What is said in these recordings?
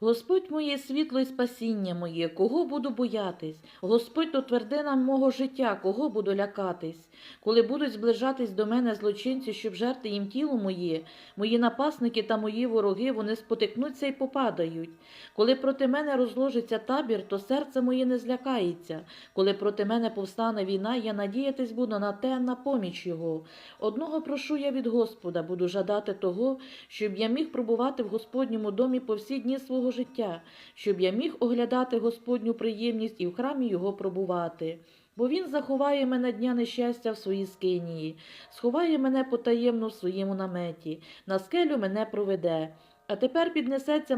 Господь моє світло і спасіння моє, кого буду боятись? Господь то твердина мого життя, кого буду лякатись? Коли будуть зближатись до мене злочинці, щоб жерти їм тіло моє, мої напасники та мої вороги, вони спотикнуться і попадають. Коли проти мене розложиться табір, то серце моє не злякається. Коли проти мене повстане війна, я надіятись буду на те, на поміч його. Одного прошу я від Господа, буду жадати того, щоб я міг пробувати в Господньому домі по всі дні свого життя, щоб я міг оглядати Господню приємність і в храмі його пробувати. Бо він заховає мене дня нещастя в своїй скинії, сховає мене потаємно в своєму наметі, на скелю мене проведе. А тепер піднесеться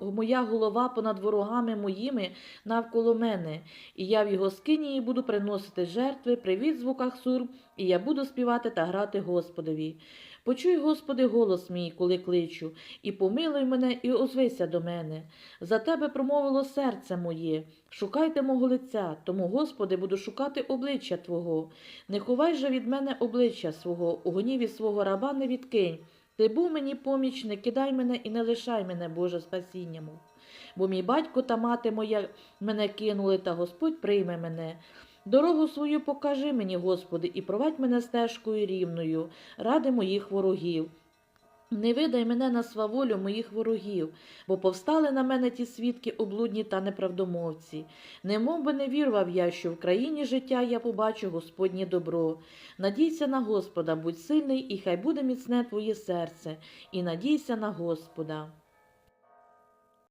моя, голова понад ворогами моїми навколо мене, і я в його скинії буду приносити жертви при відзвуках сур, і я буду співати та грати Господові. Почуй, Господи, голос мій, коли кличу, і помилуй мене, і озвися до мене. За тебе промовило серце моє. Шукайте мого лиця, тому, Господи, буду шукати обличчя Твого. Не ховай же від мене обличчя свого, у гніві свого раба не відкинь. Ти був мені поміч, не кидай мене і не лишай мене, Боже, спасіння. Бо мій батько та мати моя мене кинули, та Господь прийме мене. Дорогу свою покажи мені, Господи, і провадь мене стежкою рівною, ради моїх ворогів. Не видай мене на сваволю моїх ворогів, бо повстали на мене ті свідки облудні та неправдомовці. Немов би не вірував я, що в країні життя я побачу Господнє добро. Надійся на Господа, будь сильний, і хай буде міцне твоє серце, і надійся на Господа.